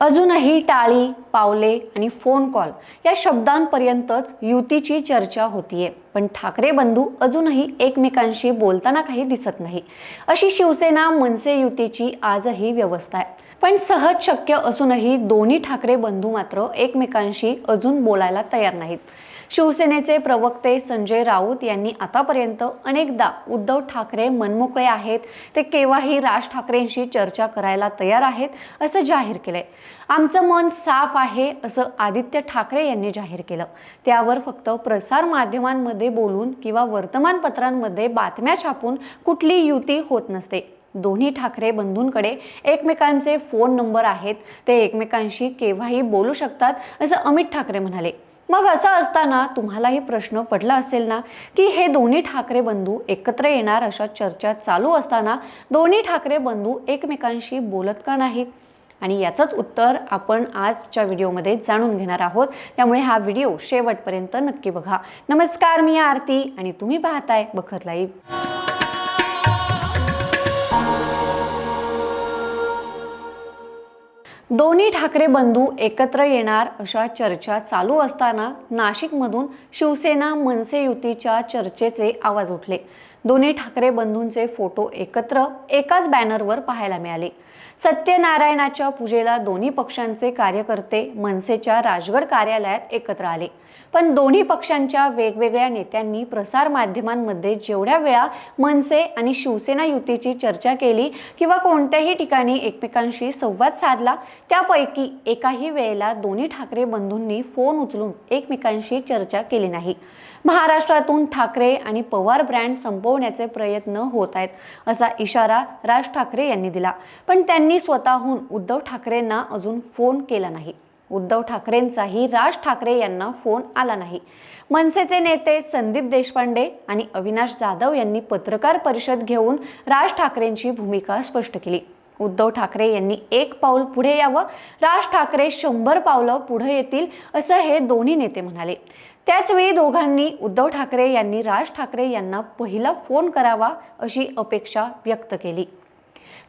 अजूनही टाळी पावले आणि फोन कॉल या शब्दांपर्यंतच युतीची चर्चा होतीये. पण ठाकरे बंधू अजूनही एकमेकांशी बोलताना काही दिसत नाही. अशी शिवसेना मनसे युतीची आजही व्यवस्था आहे. पण सहज शक्य असूनही दोन्ही ठाकरे बंधू मात्र एकमेकांशी अजून बोलायला तयार नाहीत. शिवसेनेचे प्रवक्ते संजय राऊत यांनी आतापर्यंत अनेकदा उद्धव ठाकरे मनमोकळे आहेत. ते केव्हाही राज ठाकरेंशी चर्चा करायला तयार आहेत असं जाहीर केलंय. आमचं मन साफ आहे असं आदित्य ठाकरे यांनी जाहीर केलं. त्यावर फक्त प्रसार माध्यमांमध्ये बोलून किंवा वर्तमानपत्रांमध्ये बातम्या छापून कुठली युती होत नसते. दोन्ही ठाकरे बंधूंकडे एकमेकांचे फोन नंबर आहेत. ते एकमेकांशी केव्हाही बोलू शकतात असं अमित ठाकरे म्हणाले. मग असं असताना तुम्हालाही प्रश्न पडला असेल ना की हे दोन्ही ठाकरे बंधू एकत्र येणार अशा चर्चा चालू असताना दोन्ही ठाकरे बंधू एकमेकांशी बोलत का नाहीत? आणि याचंच उत्तर आपण आजच्या व्हिडिओमध्ये जाणून घेणार आहोत. त्यामुळे हा व्हिडिओ शेवटपर्यंत नक्की बघा. नमस्कार मी आरती आणि तुम्ही पाहताय बखर लाईव्ह. दोन्ही ठाकरे बंधू एकत्र येणार अशा चर्चा चालू असताना नाशिकमधून शिवसेना मनसे युतीच्या चर्चेचे आवाज उठले. दोन्ही ठाकरे बंधूंचे फोटो एकत्र एकाच बॅनरवर पाहायला मिळाले. सत्यनारायणाच्या पूजेला दोन्ही पक्षांचे कार्यकर्ते मनसेच्या राजगड कार्यालयात एकत्र आले. पण दोन्ही पक्षांच्या वेगवेगळ्या नेत्यांनी प्रसार माध्यमांमध्ये जेवढ्या वेळा मनसे आणि शिवसेना युतीची चर्चा केली किंवा कोणत्याही ठिकाणी एकमेकांशी संवाद साधला त्यापैकी एकाही वेळेला दोन्ही ठाकरे बंधूंनी फोन उचलून एकमेकांशी चर्चा केली नाही. महाराष्ट्रातून ठाकरे आणि पवार ब्रँड संपवण्याचे प्रयत्न होत आहेत असा इशारा राज ठाकरे यांनी दिला. पण त्यांनी स्वतःहून उद्धव ठाकरेंना अजून फोन केला नाही. उद्धव ठाकरेंचाही राज ठाकरे यांना फोन आला नाही. मनसेचे नेते संदीप देशपांडे आणि अविनाश जाधव यांनी पत्रकार परिषद घेऊन राज ठाकरेंची भूमिका स्पष्ट केली. उद्धव ठाकरे यांनी एक पाऊल पुढे यावं राज ठाकरे शंभर पावलं पुढे येतील असं हे दोन्ही नेते म्हणाले. त्याचवेळी दोघांनी उद्धव ठाकरे यांनी राज ठाकरे यांना पहिला फोन करावा अशी अपेक्षा व्यक्त केली.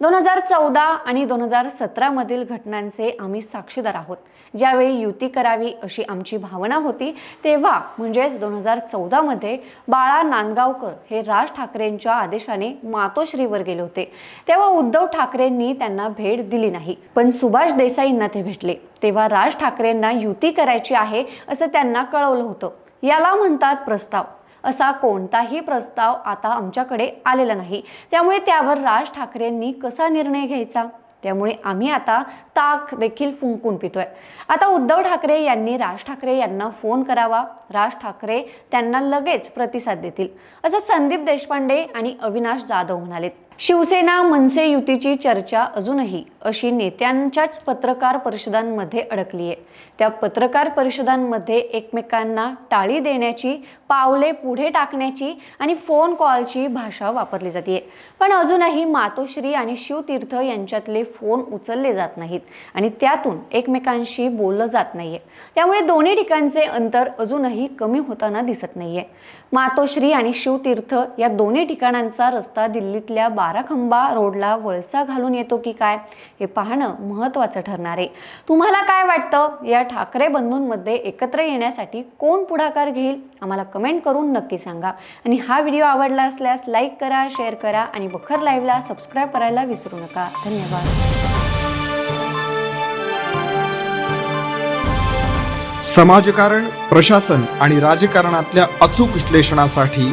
दोन हजार चौदा आणि दोन हजार सतरामधील घटनांचे आम्ही साक्षीदार आहोत. ज्यावेळी युती करावी अशी आमची भावना होती तेव्हा म्हणजेच दोन हजार चौदामध्ये बाळा नांदगावकर हे राज ठाकरेंच्या आदेशाने मातोश्रीवर गेले होते. तेव्हा उद्धव ठाकरेंनी त्यांना भेट दिली नाही. पण सुभाष देसाईंना ते भेटले. तेव्हा राज ठाकरेंना युती करायची आहे असं त्यांना कळवलं होतं. याला म्हणतात प्रस्ताव. असा कोणताही प्रस्ताव आता आमच्याकडे आलेला नाही. त्यामुळे त्यावर राज ठाकरेंनी कसा निर्णय घ्यायचा? त्यामुळे आम्ही आता ताक देखील फुंकून पितोय. आता उद्धव ठाकरे यांनी राज ठाकरे यांना फोन करावा. राज ठाकरे त्यांना लगेच प्रतिसाद देतील. असं संदीप देशपांडे आणि अविनाश जाधव म्हणालेत. शिवसेना मनसे युतीची चर्चा अजूनही अशी नेत्यांच्याच पत्रकार परिषदांमध्ये अडकली आहे त्या पत्रकार परिषदांमध्ये एकमेकांना टाळी देण्याची पावले पुढे टाकण्याची आणि फोन कॉलची भाषा वापरली जाते पण अजूनही मातोश्री आणि शिवतीर्थ यांच्यातले फोन उचलले जात नाहीत आणि त्यातून एकमेकांशी बोललं जात नाहीये. त्यामुळे दोन्ही ठिकाणचे अंतर अजूनही कमी होताना दिसत नाहीये. मातोश्री आणि शिवतीर्थ या दोन्ही ठिकाणांचा रस्ता दिल्लीतल्या बाराखंबा रोडला वळसा घालून येतो की काय हे पाहणं महत्त्वाचं ठरणार आहे. तुम्हाला काय वाटतं? या ठाकरे बंधूंमध्ये एकत्र येण्यासाठी कोण पुढाकार घेईल? आम्हाला कमेंट करून नक्की सांगा. आणि हा व्हिडिओ आवडला असल्यास लाईक करा शेअर करा आणि बखर लाईव्हला सबस्क्राईब करायला विसरू नका. धन्यवाद. समाजकारण प्रशासन आणि राजकारणातल्या अचूक विश्लेषणासाठी